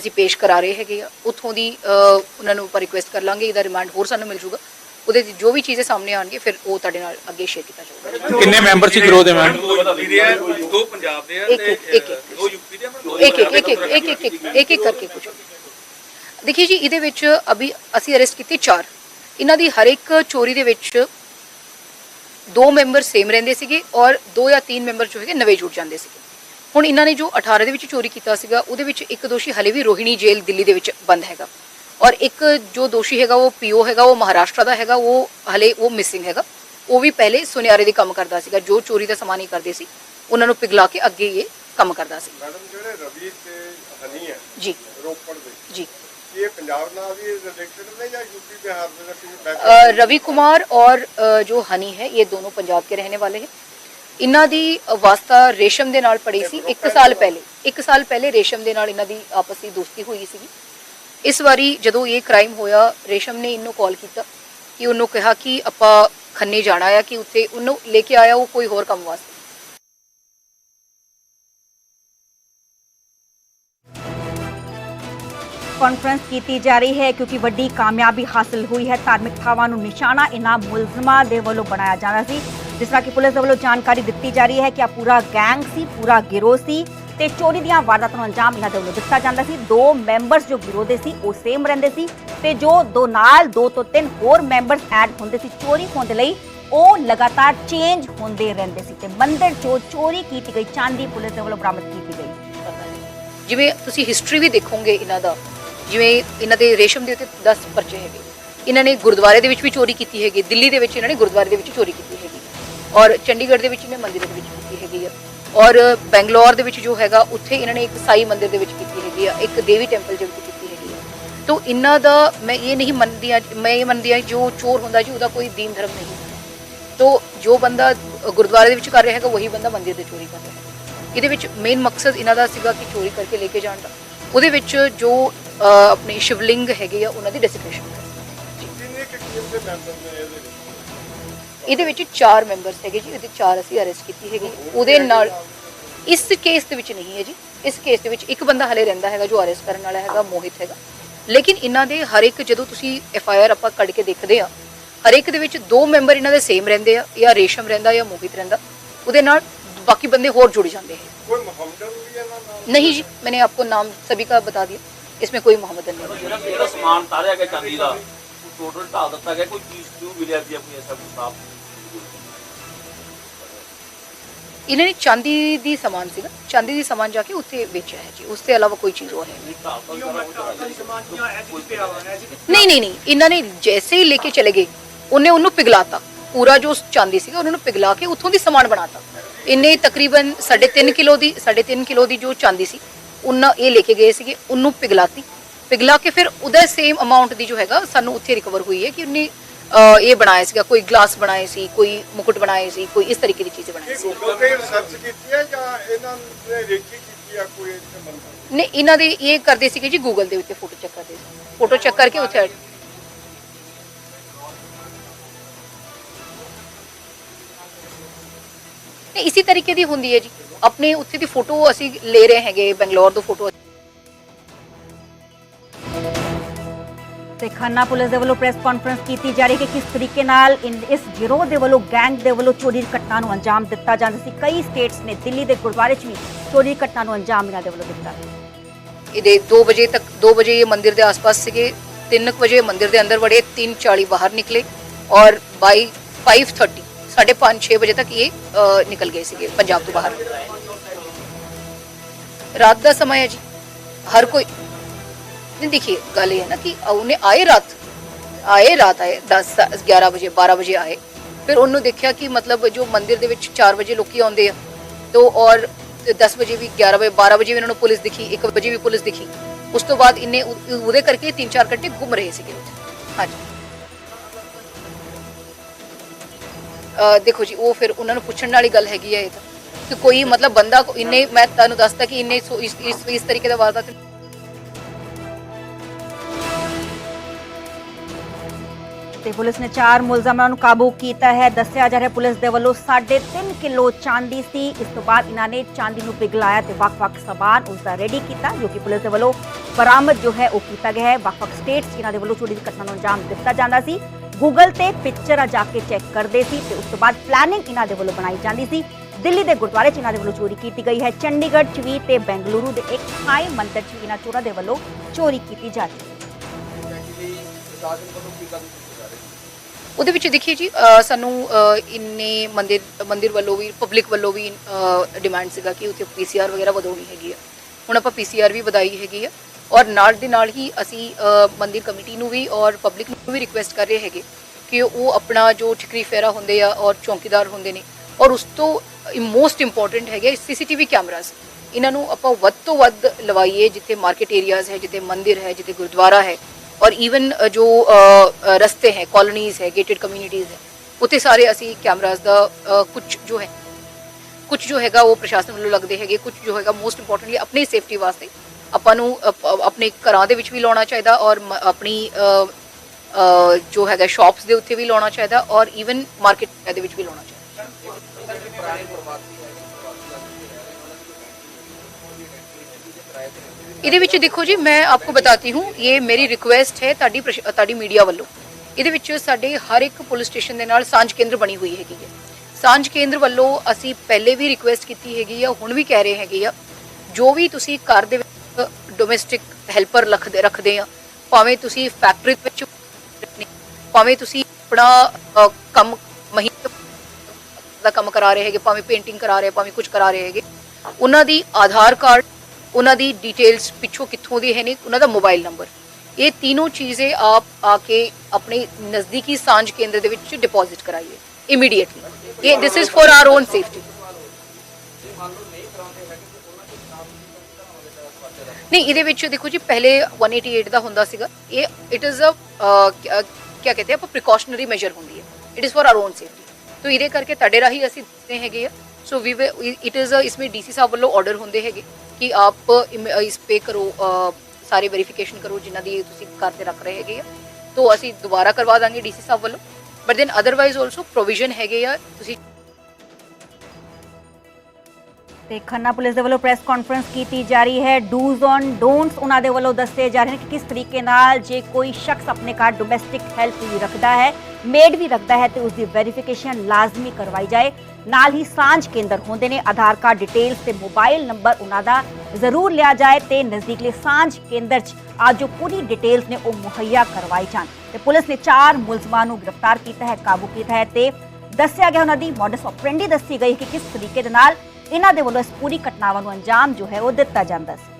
ਅਸੀਂ ਪੇਸ਼ ਕਰਾ ਰਹੇ ਹੈਗੇ ਆ। ਉੱਥੋਂ ਦੀ ਉਹਨਾਂ ਨੂੰ ਆਪਾਂ ਰਿਕੁਐਸਟ ਕਰ ਲਾਂਗੇ ਇਹਦਾ ਰਿਮਾਂਡ ਹੋਰ ਸਾਨੂੰ ਮਿਲ ਜੂਗਾ ਉਹਦੇ 'ਚ ਜੋ ਵੀ ਚੀਜ਼ੇ ਸਾਹਮਣੇ ਆਣਗੇ ਫਿਰ ਉਹ ਤੁਹਾਡੇ ਨਾਲ ਅੱਗੇ ਸ਼ੇਅਰ ਕੀਤਾ ਜਾਊਗਾ। ਕਿੰਨੇ ਮੈਂਬਰ ਸੀ ਗਰੋਹ ਦੇ ਮੈਮ? ਦੋ ਦੇ ਦੋ ਪੰਜਾਬ ਦੇ ਆ ਤੇ ਦੋ ਯੂਪੀ ਦੇ ਆ ਦੋ ਇੱਕ ਇੱਕ ਇੱਕ ਇੱਕ ਇੱਕ ਇੱਕ ਇੱਕ ਇੱਕ ਇੱਕ ਕਰਕੇ ਪੁੱਛੋ। ਦੇਖਿਏ ਜੀ ਇਹਦੇ ਵਿੱਚ ਅਭੀ ਅਸੀਂ ਅਰੈਸਟ ਕੀਤੇ ਚਾਰ। ਇਹਨਾਂ ਦੀ ਹਰ ਇੱਕ ਚੋਰੀ ਦੇ ਵਿੱਚ ਦੋ ਮੈਂਬਰ ਸੇਮ ਰਹਿੰਦੇ ਸੀਗੇ ਔਰ ਦੋ ਜਾਂ ਤਿੰਨ ਮੈਂਬਰ ਜੋ ਹੈਗੇ ਨਵੇਂ ਜੁੜ ਜਾਂਦੇ ਸੀਗੇ। ਹੁਣ ਇਹਨਾਂ ਨੇ ਜੋ 18 ਦੇ ਵਿੱਚ ਚੋਰੀ ਕੀਤਾ ਸੀਗਾ ਉਹਦੇ ਵਿੱਚ ਇੱਕ ਦੋਸ਼ੀ ਹਲੇ ਵੀ ਰੋਹਿਣੀ ਜੇਲ੍ਹ ਦਿੱਲੀ ਦੇ ਵਿੱਚ ਬੰਦ ਹੈਗਾ। ਔਰ ਇੱਕ ਜੋ ਦੋਸ਼ੀ ਹੈਗਾ ਉਹ ਪੀਓ ਹੈਗਾ ਉਹ ਮਹਾਰਾਸ਼ਟਰ ਦਾ ਹੈਗਾ ਉਹ ਹਲੇ ਉਹ ਮਿਸਿੰਗ ਹੈਗਾ। ਉਹ ਵੀ ਪਹਿਲੇ ਸੁਨਿਆਰੇ ਦੇ ਕੰਮ ਕਰਦਾ ਸੀਗਾ ਜੋ ਚੋਰੀ ਦਾ ਸਮਾਨ ਹੀ ਕਰਦੇ ਸੀ ਉਹਨਾਂ ਨੂੰ ਪਿਗਲਾ ਕੇ ਅੱਗੇ ਇਹ ਕੰਮ ਕਰਦਾ ਸੀ। ਮੈਡਮ ਜਿਹੜੇ ਰਵੀ ਤੇ ਹਨੀ ਹੈ ਇਹ ਰੋਪੜ ਪੰਜਾਬ ਕੇ ਵੀ ਵਾਲੇ ਹੈ। ਇਹਨਾਂ ਦੀ ਵਾਸਤਾ ਰੇਸ਼ਮ ਦੇ ਨਾਲ ਪੜੀ ਸੀ 1 ਸਾਲ ਪਹਿਲੇ। 1 ਸਾਲ ਪਹਿਲੇ ਰੇਸ਼ਮ ਦੇ ਨਾਲ ਇਹਨਾਂ ਦੀ ਆਪਸ ਦੀ ਦੋਸਤੀ ਹੋਈ ਸੀ ਇਸ ਵਾਰੀ ਜਦੋਂ ਇਹ ਕ੍ਰਾਈਮ ਹੋਇਆ, ਰੇਸ਼ਮ ਨੇ ਇਹਨੂੰ ਕਾਲ ਕੀਤਾ ਕਿ ਉਹਨੂੰ ਕਿਹਾ ਕਿ ਆਪਾਂ ਖੰਨੇ ਜਾਣਾ ਆ, ਕਿ ਉੱਥੇ ਉਹਨੂੰ ਲੈ ਕੇ ਆਇਆ, ਉਹ ਕੋਈ ਹੋਰ ਕੰਮ ਵਾਸਤੇ। ਕਾਨਫਰੰਸ ਕੀਤੀ ਜਾ ਰਹੀ ਹੈ ਕਿਉਂਕਿ ਵੱਡੀ ਕਾਮਯਾਬੀ ਹਾਸਲ ਹੋਈ ਹੈ। ਧਾਰਮਿਕ ਥਾਵਾਂ ਨੂੰ ਨਿਸ਼ਾਨਾ ਇਹਨਾਂ ਮੁਲਜ਼ਮਾਂ ਦੇ ਵੱਲੋਂ ਬਣਾਇਆ ਜਾਣਾ ਸੀ। ਜਿਸ ਤਰ੍ਹਾਂ ਕਿ ਪੁਲਿਸ ਦੇ ਵੱਲੋਂ ਜਾਣਕਾਰੀ ਦਿੱਤੀ ਜਾ ਰਹੀ ਹੈ ਕਿ ਆ ਪੂਰਾ ਗੈਂਗ ਸੀ, ਪੂਰਾ ਗਿਰੋਹ ਸੀ ਤੇ ਚੋਰੀ ਦੀਆਂ ਵਾਰਦਾਤਾਂ ਨੂੰ ਅੰਜਾਮ ਇਹਨਾਂ ਦੇ ਵੱਲੋਂ ਦਿੱਤਾ ਜਾਂਦਾ ਸੀ। ਦੋ ਮੈਂਬਰਸ ਜੋ ਗਿਰੋਹ ਦੇ ਸੀ, ਉਹ ਸੇਮ ਰਹਿੰਦੇ ਸੀ ਤੇ ਜੋ ਦੋ ਨਾਲ ਦੋ ਤੋਂ ਤਿੰਨ ਹੋਰ ਮੈਂਬਰਸ ਐਡ ਹੁੰਦੇ ਸੀ, ਚੋਰੀ ਹੋਣ ਦੇ ਲਈ ਉਹ ਲਗਾਤਾਰ ਚੇਂਜ ਹੁੰਦੇ ਰਹਿੰਦੇ ਸੀ ਤੇ ਮੰਦਿਰ ਚੋਂ ਚੋਰੀ ਕੀਤੀ ਗਈ, ਚਾਂਦੀ ਪੁਲਿਸ ਦੇ ਵੱਲੋਂ ਬਰਾਮਦ ਕੀਤੀ ਗਈ। ਜਿਵੇਂ ਤੁਸੀਂ ਹਿਸਟਰੀ ਵੀ ਦੇਖੋਗੇ ਇਹਨਾਂ ਦਾ, ਜਿਵੇਂ ਇਹਨਾਂ ਦੇ ਰੇਸ਼ਮ ਦੇ ਉੱਤੇ 10 ਪਰਚੇ ਹੈਗੇ। ਇਹਨਾਂ ਨੇ ਗੁਰਦੁਆਰੇ ਦੇ ਵਿੱਚ ਵੀ ਚੋਰੀ ਕੀਤੀ ਹੈਗੀ, ਦਿੱਲੀ ਦੇ ਵਿੱਚ ਇਹਨਾਂ ਨੇ ਗੁਰਦੁਆਰੇ ਦੇ ਵਿੱਚ ਚੋਰੀ ਕੀਤੀ ਹੈਗੀ। ਔਰ ਚੰਡੀਗੜ੍ਹ ਦੇ ਵਿੱਚ ਇਹਨੇ ਮੰਦਿਰ ਦੇ ਵਿੱਚ ਕੀਤੀ ਹੈਗੀ ਆ। ਔਰ ਬੈਂਗਲੌਰ ਦੇ ਵਿੱਚ ਜੋ ਹੈਗਾ, ਉੱਥੇ ਇਹਨਾਂ ਨੇ ਇੱਕ ਸਾਈ ਮੰਦਿਰ ਦੇ ਵਿੱਚ ਕੀਤੀ ਹੈਗੀ ਆ, ਇੱਕ ਦੇਵੀ ਟੈਂਪਲ ਦੇ ਵਿੱਚ ਕੀਤੀ ਹੈਗੀ ਆ। ਤੋਂ ਇਹਨਾਂ ਦਾ ਮੈਂ ਇਹ ਨਹੀਂ ਮੰਨਦੀ ਹਾਂ ਮੈਂ ਇਹ ਮੰਨਦੀ ਹਾਂ ਜੋ ਚੋਰ ਹੁੰਦਾ ਜੀ, ਉਹਦਾ ਕੋਈ ਦੀਨ ਧਰਮ ਨਹੀਂ। ਤੋ ਜੋ ਬੰਦਾ ਗੁਰਦੁਆਰੇ ਦੇ ਵਿੱਚ ਕਰ ਰਿਹਾ ਹੈਗਾ, ਉਹੀ ਬੰਦਾ ਮੰਦਿਰ ਦੇ ਚੋਰੀ ਕਰ ਰਿਹਾ ਹੈ ਇਹਦੇ ਵਿੱਚ ਮੇਨ ਮਕਸਦ ਇਹਨਾਂ ਦਾ ਸੀਗਾ ਕਿ ਚੋਰੀ ਕਰਕੇ ਲੈ ਕੇ ਜਾਣ ਦਾ। ਉਹਦੇ ਵਿੱਚ ਜੋ ਆਪਣੇ ਸ਼ਿਵਲਿੰਗ ਹੈਗੇ ਆ, ਉਹਨਾਂ ਦੀ ਡੈਸੀਕ੍ਰੇਸ਼ਨ ਕਿੰਨੇ ਕੁ ਟੀਮ ਦੇ ਮੈਂਬਰ ਨੇ ਇਹਦੇ ਵਿੱਚ? ਇਹਦੇ ਵਿੱਚ ਚਾਰ ਮੈਂਬਰਸ ਹੈਗੇ ਜੀ ਇਹਦੇ ਚਾਰ ਅਸੀਂ ਅਰੈਸਟ ਕੀਤੀ ਹੈਗੀ ਉਹਦੇ ਨਾਲ ਇਸ ਕੇਸ ਦੇ ਵਿੱਚ ਨਹੀਂ ਹੈ ਜੀ ਇਸ ਕੇਸ ਦੇ ਵਿੱਚ ਇੱਕ ਬੰਦਾ ਹਲੇ ਰਹਿੰਦਾ ਹੈਗਾ ਜੋ ਅਰੈਸਟ ਕਰਨ ਵਾਲਾ ਹੈਗਾ ਮੋਹਿਤ ਹੈਗਾ ਲੇਕਿਨ ਇਹਨਾਂ ਦੇ ਹਰ ਇੱਕ ਜਦੋਂ ਤੁਸੀਂ ਐਫ ਆਈ ਆਰ ਆਪਾਂ ਕੱਢ ਕੇ ਦੇਖਦੇ ਆ ਹਰ ਇੱਕ ਦੇ ਵਿੱਚ ਦੋ ਮੈਂਬਰ ਇਹਨਾਂ ਦੇ ਸੇਮ ਰਹਿੰਦੇ ਆ ਜਾਂ ਰੇਸ਼ਮ ਰਹਿੰਦਾ ਜਾਂ ਮੋਹਿਤ ਰਹਿੰਦਾ ਉਹਦੇ ਨਾਲ ਬਾਕੀ ਬੰਦੇ ਹੋਰ ਜੁੜ ਜਾਂਦੇ हैं ਕੋਈ ਮੁਹੰਮਦਨ ਵੀ ਇਹਨਾਂ ਨਾਲ नहीं जी मैंने आपको नाम सभी का बता दिया इसमें कोई मोहम्मदन नहीं है ਜਿਹੜਾ ਜਿਹੜਾ ਸਮਾਨ ਤਾਰਿਆ ਗਿਆ ਚਾਂਦੀ ਦਾ ਟੋਟਲ ਢਾਲ ਦਿੱਤਾ ਗਿਆ ਕੋਈ ਚੀਜ਼ ਕਿਉਂ ਮਿਲਿਆ ਵੀ ਕੋਈ ਐਸਾ ਕੋਈ ਸਾਫ਼? ਇਹਨਾਂ ਨੇ ਚਾਂਦੀ ਦੀ ਸਮਾਨ ਸੀਗਾ ਚਾਂਦੀ ਦੀ ਸਮਾਨ ਜਾ ਕੇ ਉੱਥੇ ਵੇਚਿਆ ਹੈ ਜੀ ਉਸ ਤੋਂ ਇਲਾਵਾ ਕੋਈ ਚੀਜ਼ ਹੋਰ ਹੈ ਨਹੀਂ। ਨਹੀਂ। ਨਹੀਂ ਇਹਨਾਂ ਨੇ ਜੈਸੇ ਹੀ ਲੈ ਕੇ ਚਲੇ ਗਏ ਉਹਨੇ ਉਹਨੂੰ ਪਿਘਲਾਤਾ। ਪੂਰਾ ਜੋ ਚਾਂਦੀ ਸੀਗਾ ਉਹਨਾਂ ਨੂੰ ਪਿਘਲਾ ਕੇ ਉੱਥੋਂ ਦੀ ਸਮਾਨ ਬਣਾਤਾ। ਇਹਨੇ ਤਕਰੀਬਨ 3.5 ਕਿਲੋ ਦੀ 3.5 ਕਿਲੋ ਦੀ ਜੋ ਚਾਂਦੀ ਸੀ ਉਹਨਾਂ ਇਹ ਲੈ ਕੇ ਗਏ ਸੀਗੇ ਉਹਨੂੰ ਪਿਘਲਾਤੀ। ਪਿਘਲਾ ਕੇ ਫਿਰ ਉਹਦਾ ਸੇਮ ਅਮਾਉਂਟ ਦੀ ਜੋ ਹੈਗਾ ਸਾਨੂੰ ਉੱਥੇ ਰਿਕਵਰ ਹੋਈ ਹੈ ਕਿ ਉਹਨੇ ਇਹ ਬਣਾਇਆ ਸੀਗਾ ਕੋਈ ਗਲਾਸ ਬਣਾਏ ਸੀ ਕੋਈ ਮੁਕਟ ਬਣਾਏ ਸੀ ਕੋਈ ਇਸ ਤਰੀਕੇ ਦੀ ਚੀਜ਼ਾਂ ਬਣਾਈ ਸੀ। ਗੂਗਲ ਤੇ ਰਿਸਰਚ ਕੀਤੀ ਹੈ ਜਾਂ ਇਹਨਾਂ ਨੇ ਰੇਕੀ ਕੀਤੀ ਆ ਕੋਈ ਇੱਥੇ ਮੰਦਰ ਨੇ ਇਹਨਾਂ ਦੇ ਇਹ ਕਰਦੇ ਸੀਗੇ ਜੀ ਗੂਗਲ ਦੇ ਉੱਤੇ ਫੋਟੋ ਚੈੱਕ ਕਰਦੇ ਸੀ। ਫੋਟੋ ਚੈੱਕ ਕਰਕੇ ਉੱਥੇ ਨੇ ਇਸੇ ਤਰੀਕੇ ਦੀ ਹੁੰਦੀ ਹੈ ਜੀ। ਆਪਣੇ ਉੱਥੇ ਦੀ ਫੋਟੋ ਅਸੀਂ ਲੈ ਰਹੇ ਹੈਗੇ ਬੰਗਲੌਰ ਤੋਂ ਫੋਟੋ ਤੇ ਖੰਨਾ ਪੁਲਿਸ ਦੇ ਵੱਲੋਂ ਪ੍ਰੈਸ ਕਾਨਫਰੰਸ ਕੀਤੀ ਜਾ ਰਹੀ ਹੈ ਕਿ ਕਿਸ ਤਰੀਕੇ ਨਾਲ ਇਸ ਗਿਰੋਹ ਦੇ ਵੱਲੋਂ, ਗੈਂਗ ਦੇ ਵੱਲੋਂ ਚੋਰੀ ਦੀ ਘਟਨਾ ਨੂੰ ਅੰਜਾਮ ਦਿੱਤਾ ਜਾਂਦਾ ਸੀ। ਕਈ ਸਟੇਟਸ ਨੇ ਦਿੱਲੀ ਦੇ ਗੁਰਦੁਆਰੇ 'ਚ ਵੀ ਚੋਰੀ ਦੀ ਘਟਨਾ ਨੂੰ ਅੰਜਾਮ ਇਹਨਾਂ ਦੇ ਵੱਲੋਂ ਦਿੱਤਾ। ਇਹਦੇ 2 ਵਜੇ ਤੱਕ 2 ਵਜੇ ਇਹ ਮੰਦਿਰ ਦੇ ਆਸ-ਪਾਸ ਸੀਗੇ 3 ਵਜੇ ਮੰਦਿਰ ਦੇ ਅੰਦਰ ਵੜੇ 3:40 ਬਾਹਰ ਨਿਕਲੇ ਔਰ ਬਾਈ 5:30 ਸਾਢੇ 5-6 ਵਜੇ ਤੱਕ ਇਹ ਨਿਕਲ ਗਏ ਸੀਗੇ ਪੰਜਾਬ ਤੋਂ ਬਾਹਰ। ਰਾਤ ਦਾ ਸਮਾਂ ਹੈ ਜੀ। ਹਰ ਕੋਈ नहीं देखिए गल ये है ना कि उन्हें आए रात ਆਏ ਰਾਤ ਆਏ 10 11 ਵਜੇ 12 ਵਜੇ ਆਏ ਫਿਰ ਉਹਨੂੰ ਦੇਖਿਆ ਕਿ ਮਤਲਬ ਜੋ ਮੰਦਿਰ ਦੇ ਵਿੱਚ 4 ਵਜੇ ਲੋਕੀ ਆਉਂਦੇ ਆ ਤੋ ਔਰ 10 ਵਜੇ ਵੀ 11 ਵਜੇ 12 ਵਜੇ ਵੀ ਇਹਨਾਂ ਨੂੰ ਪੁਲਿਸ ਦਿਖੀ 1 ਵਜੇ ਵੀ ਪੁਲਿਸ ਦਿਖੀ ਉਸ ਤੋਂ ਬਾਅਦ ਇਹਨੇ ਉਹ- ਉਹਦੇ ਕਰਕੇ 3-4 ਘੰਟੇ ਘੁੰਮ ਰਹੇ ਸੀਗੇ ਉੱਥੇ ਹਾਂਜੀ ਅ, ਦੇਖੋ ਜੀ ਉਹ ਫਿਰ ਉਹਨਾਂ ਨੂੰ ਪੁੱਛਣ ਵਾਲੀ ਗੱਲ ਹੈਗੀ ਹੈ ਇਹ ਤਾਂ ਕਿ ਕੋਈ ਮਤਲਬ ਬੰਦਾ ਕੋ- ਇੰਨੇ ਮੈਂ ਤੁਹਾਨੂੰ ਦੱਸਦਾ ਕਿ ਇੰਨੇ ਸੋ- ਇਸ ਇਸ ਇਸ ਤਰੀਕੇ ਦਾ ਵਾਰਦਾਤ ਤੇ ਪੁਲਿਸ ਨੇ ਚਾਰ ਮੁਲਜ਼ਮਾਂ ਨੂੰ ਕਾਬੂ ਕੀਤਾ ਹੈ। ਦੱਸਿਆ ਜਾ ਰਿਹਾ ਪੁਲਿਸ ਦੇ ਵੱਲੋਂ 3.5 ਕਿਲੋ ਚਾਂਦੀ ਸੀ। ਇਸ ਤੋਂ ਬਾਅਦ ਇਹਨਾਂ ਨੇ ਚਾਂਦੀ ਨੂੰ ਪਿਘਲਾਇਆ ਤੇ ਵੱਖ-ਵੱਖ ਸਮਾਨ ਉਸ ਦਾ ਰੈਡੀ ਕੀਤਾ, ਜੋ ਕਿ ਪੁਲਿਸ ਦੇ ਵੱਲੋਂ ਬਰਾਮਦ ਜੋ ਹੈ ਉਹ ਕੀਤਾ ਗਿਆ ਹੈ। ਵੱਖ-ਵੱਖ ਸਟੇਟਸ ਇਹਨਾਂ ਦੇ ਵੱਲੋਂ ਚੋਰੀ ਦੀ ਘਟਨਾ ਨੂੰ ਅੰਜਾਮ ਦਿੱਤਾ ਜਾਂਦਾ ਸੀ। ਗੂਗਲ ਤੇ ਪਿਕਚਰਾਂ ਜਾ ਕੇ ਚੈੱਕ ਕਰਦੇ ਸੀ ਤੇ ਉਸ ਤੋਂ ਬਾਅਦ ਪਲੈਨਿੰਗ ਇਹਨਾਂ ਦੇ ਵੱਲੋਂ ਬਣਾਈ ਜਾਂਦੀ ਸੀ। ਦਿੱਲੀ ਦੇ ਗੁਰਦੁਆਰੇ 'ਚ ਇਹਨਾਂ ਦੇ ਵੱਲੋਂ ਚੋਰੀ ਕੀਤੀ ਗਈ ਹੈ। ਚੰਡੀਗੜ੍ਹ 'ਚ ਵੀ ਤੇ ਬੈਂਗਲੁਰੂ ਦੇ ਇੱਕ ਥਾਈ ਮੰਦਰ 'ਚ ਵੀ ਇਹਨਾਂ ਚੋਰਾਂ ਦੇ ਵੱਲੋਂ ਚੋਰੀ ਕੀਤੀ ਜਾ ਰਹੀ ਹੈ। ਉਹਦੇ ਵਿੱਚ ਦੇਖੀਏ ਜੀ ਸਾਨੂੰ ਇੰਨੇ ਮੰਦਿਰ ਮੰਦਿਰ ਵੱਲੋਂ ਵੀ ਪਬਲਿਕ ਵੱਲੋਂ ਵੀ ਡਿਮਾਂਡ ਸੀਗਾ ਕਿ ਉੱਥੇ ਪੀਸੀਆਰ ਵਗੈਰਾ ਵਧਾਉਣੀ ਹੈਗੀ ਆ। ਹੁਣ ਆਪਾਂ ਪੀਸੀਆਰ ਵੀ ਵਧਾਈ ਹੈਗੀ ਆ ਔਰ ਨਾਲ ਦੇ ਨਾਲ ਹੀ ਅਸੀਂ ਮੰਦਿਰ ਕਮੇਟੀ ਨੂੰ ਵੀ ਔਰ ਪਬਲਿਕ ਨੂੰ ਵੀ ਰਿਕੁਐਸਟ ਕਰ ਰਹੇ ਹੈਗੇ ਕਿ ਉਹ ਆਪਣਾ ਜੋ ਠਿਕਰੀ ਫੇਰਾ ਹੁੰਦੇ ਆ ਔਰ ਚੌਕੀਦਾਰ ਹੁੰਦੇ ਨੇ ਔਰ ਉਸ ਤੋਂ ਮੋਸਟ ਇੰਪੋਰਟੈਂਟ ਹੈਗੇ ਸੀਸੀਟੀਵੀ ਕੈਮਰਾਸ ਇਹਨਾਂ ਨੂੰ ਆਪਾਂ ਵੱਧ ਤੋਂ ਵੱਧ ਲਵਾਈਏ ਜਿੱਥੇ ਮਾਰਕੀਟ ਏਰੀਆਜ਼ ਹੈ, ਜਿੱਥੇ ਮੰਦਿਰ ਹੈ, ਜਿੱਥੇ ਗੁਰਦੁਆਰਾ ਹੈ ਔਰ ਈਵਨ ਜੋ ਰਸਤੇ ਹੈ ਕਾਲੋਨੀਜ਼ ਹੈ ਗੇਟਡ ਕਮਿਊਨਿਟੀਜ਼ ਹੈ, ਉੱਥੇ ਸਾਰੇ ਅਸੀਂ ਕੈਮਰਾਸ ਦਾ ਕੁਝ ਜੋ ਹੈ ਕੁਝ ਜੋ ਹੈਗਾ ਉਹ ਪ੍ਰਸ਼ਾਸਨ ਵੱਲੋਂ ਲੱਗਦੇ ਹੈਗੇ ਕੁਝ ਜੋ ਹੈਗਾ ਮੋਸਟ ਇੰਪੋਰਟੈਂਟਲੀ ਆਪਣੀ ਸੇਫਟੀ ਵਾਸਤੇ ਆਪਾਂ ਨੂੰ ਆਪਣੇ ਘਰਾਂ ਦੇ ਵਿੱਚ ਵੀ ਲਾਉਣਾ ਚਾਹੀਦਾ ਔਰ ਆਪਣੀ ਜੋ ਹੈਗਾ ਸ਼ਾਪਸ ਦੇ ਉੱਤੇ ਵੀ ਲਾਉਣਾ ਚਾਹੀਦਾ ਔਰ ਈਵਨ ਮਾਰਕੀਟ ਦੇ ਵਿੱਚ ਵੀ ਲਾਉਣਾ ਚਾਹੀਦਾ। ਇਹਦੇ ਵਿੱਚ ਦੇਖੋ ਜੀ, ਮੈਂ ਆਪਕੋ ਬਤਾਤੀ ਹੂੰ, ਇਹ ਮੇਰੀ ਰਿਕੁਐਸਟ ਹੈ ਤੁਹਾਡੀ ਤੁਹਾਡੀ ਮੀਡੀਆ ਵੱਲੋਂ। ਇਹਦੇ ਵਿੱਚ ਸਾਡੇ ਹਰ ਇੱਕ ਪੁਲਿਸ ਸਟੇਸ਼ਨ ਦੇ ਨਾਲ ਸਾਂਝ ਕੇਂਦਰ ਬਣੀ ਹੋਈ ਹੈਗੀ ਹੈ। ਸਾਂਝ ਕੇਂਦਰ ਵੱਲੋਂ ਅਸੀਂ ਪਹਿਲੇ ਵੀ ਰਿਕੁਐਸਟ ਕੀਤੀ ਹੈਗੀ ਆ, ਹੁਣ ਵੀ ਕਹਿ ਰਹੇ ਹੈਗੇ ਆ, ਜੋ ਵੀ ਤੁਸੀਂ ਘਰ ਦੇ ਵਿੱਚ ਡੋਮੈਸਟਿਕ ਹੈਲਪਰ ਰੱਖਦੇ ਰੱਖਦੇ ਆ, ਭਾਵੇਂ ਤੁਸੀਂ ਫੈਕਟਰੀ ਵਿੱਚ ਭਾਵੇਂ ਤੁਸੀਂ ਆਪਣਾ ਕੰਮ ਮਹੀਨੇ ਦਾ ਕੰਮ ਕਰਾ ਰਹੇ ਹੈਗੇ, ਭਾਵੇਂ ਪੇਂਟਿੰਗ ਕਰਾ ਰਹੇ, ਭਾਵੇਂ ਕੁਝ ਕਰਾ ਰਹੇ ਹੈਗੇ, ਉਹਨਾਂ ਦੀ ਆਧਾਰ ਕਾਰਡ ਉਹਨਾਂ ਦੀ ਡਿਟੇਲਸ ਪਿੱਛੋਂ ਕਿੱਥੋਂ ਦੇ ਹੈ ਨੇ ਉਹਨਾਂ ਦਾ ਮੋਬਾਈਲ ਨੰਬਰ ਇਹ ਤਿੰਨੋਂ ਚੀਜ਼ੇ ਆਪ ਆ ਕੇ ਆਪਣੇ ਨਜ਼ਦੀਕੀ ਸਾਂਝ ਕੇਂਦਰ ਦੇ ਵਿੱਚ ਡਿਪੋਜ਼ਿਟ ਕਰਾਈਏ ਇਮੀਡੀਏਟਲੀ ਇਹ this is for our own safety ਨਹੀਂ, ਇਹਦੇ ਵਿੱਚ ਦੇਖੋ ਜੀ, ਪਹਿਲੇ 188 ਦਾ ਹੁੰਦਾ ਸੀਗਾ। ਇਹ ਇਟ ਇਜ਼ ਅ ਕੀ ਕਹਿੰਦੇ ਆਪਾਂ ਪ੍ਰੀਕਾਸ਼ਨਰੀ ਮੈਜਰ ਹੁੰਦੀ ਹੈ। It is for our own safety ਤੋਂ ਇਹਦੇ ਕਰਕੇ ਤੁਹਾਡੇ ਰਾਹੀਂ ਅਸੀਂ ਦਿੱਤੇ ਹੈਗੇ ਆ। ਸੋ ਵੀ ਇਟ ਇਜ਼ ਇਸ ਡੀਸੀ ਸਾਹਿਬ ਵੱਲੋਂ ਆਰਡਰ ਹੁੰਦੇ ਹੈਗੇ। ਕਿ ਆਪ ਇਮ- ਇਸ ਪੇ ਕਰੋ ਸਾਰੇ ਵੈਰੀਫਿਕੇਸ਼ਨ ਕਰੋ ਜਿਨ੍ਹਾਂ ਦੀ ਤੁਸੀਂ ਘਰ ਤੇ ਰੱਖ ਰਹੇ ਹੈਗੇ ਆ। ਤੋਂ ਅਸੀਂ ਦੁਬਾਰਾ ਕਰਵਾ ਦਾਂਗੇ ਡੀਸੀ ਸਾਹਿਬ ਵੱਲੋਂ। But then otherwise also provision ਹੈਗੇ ਆ, ਤੁਸੀਂ ਤੇ ਖੰਨਾ ਪੁਲਿਸ ਦੇ ਵੱਲੋਂ ਪ੍ਰੈਸ ਕਾਨਫਰੰਸ ਕੀਤੀ ਜਾ ਰਹੀ ਹੈ। ਡੂਜ਼ ਔਨ ਡੋਨਟਸ ਉਹਨਾਂ ਦੇ ਵੱਲੋਂ ਦੱਸੇ ਜਾ ਰਹੇ ਨੇ ਕਿ ਕਿਸ ਤਰੀਕੇ ਨਾਲ ਜੇ ਕੋਈ ਸ਼ਖਸ ਆਪਣੇ ਘਰ ਡੋਮੈਸਟਿਕ ਹੈਲਪ ਵੀ ਰੱਖਦਾ ਹੈ ਮੇਡ ਵੀ ਰੱਖਦਾ ਹੈ ਤੇ ਉਸ ਦੀ ਵੈਰੀਫਿਕੇਸ਼ਨ ਲਾਜ਼ਮੀ ਕਰਵਾਈ ਜਾਏ। ਨਾਲ ਹੀ ਸਾਂਝ ਕੇਂਦਰ ਹੁੰਦੇ ਨੇ, ਆਧਾਰ ਕਾਰਡ ਡਿਟੇਲਸ ਤੇ ਮੋਬਾਈਲ ਨੰਬਰ ਉਹਨਾਂ ਦਾ ਜ਼ਰੂਰ ਲਿਆ ਜਾਏ ਤੇ ਨਜ਼ਦੀਕਲੇ ਸਾਂਝ ਕੇਂਦਰ 'ਚ ਆ ਜੋ ਪੂਰੀ ਡਿਟੇਲਸ ਨੇ ਉਹ ਮੁਹੱਈਆ ਕਰਵਾਈ ਜਾਣ। ਤੇ ਪੁਲਿਸ ਨੇ ਚਾਰ ਮੁਲਜ਼ਮਾਂ ਨੂੰ ਗ੍ਰਿਫਤਾਰ ਕੀਤਾ ਹੈ, ਕਾਬੂ ਕੀਤਾ ਹੈ ਤੇ ਦੱਸਿਆ ਗਿਆ ਉਹਨਾਂ ਦੀ ਮੋਡਸ ਆਪਰੈਂਡੀ ਦੱਸੀ ਗਈ ਕਿ ਕਿਸ ਤਰੀਕੇ ਦੇ ਨਾਲ ਇਹਨਾਂ ਦੇ ਵੱਲੋਂ ਇਸ ਪੂਰੀ ਘਟਨਾਵਾਂ ਨੂੰ ਅੰਜਾਮ ਜੋ ਹੈ ਉਹ ਦਿੱਤਾ ਜਾਂਦਾ ਸੀ।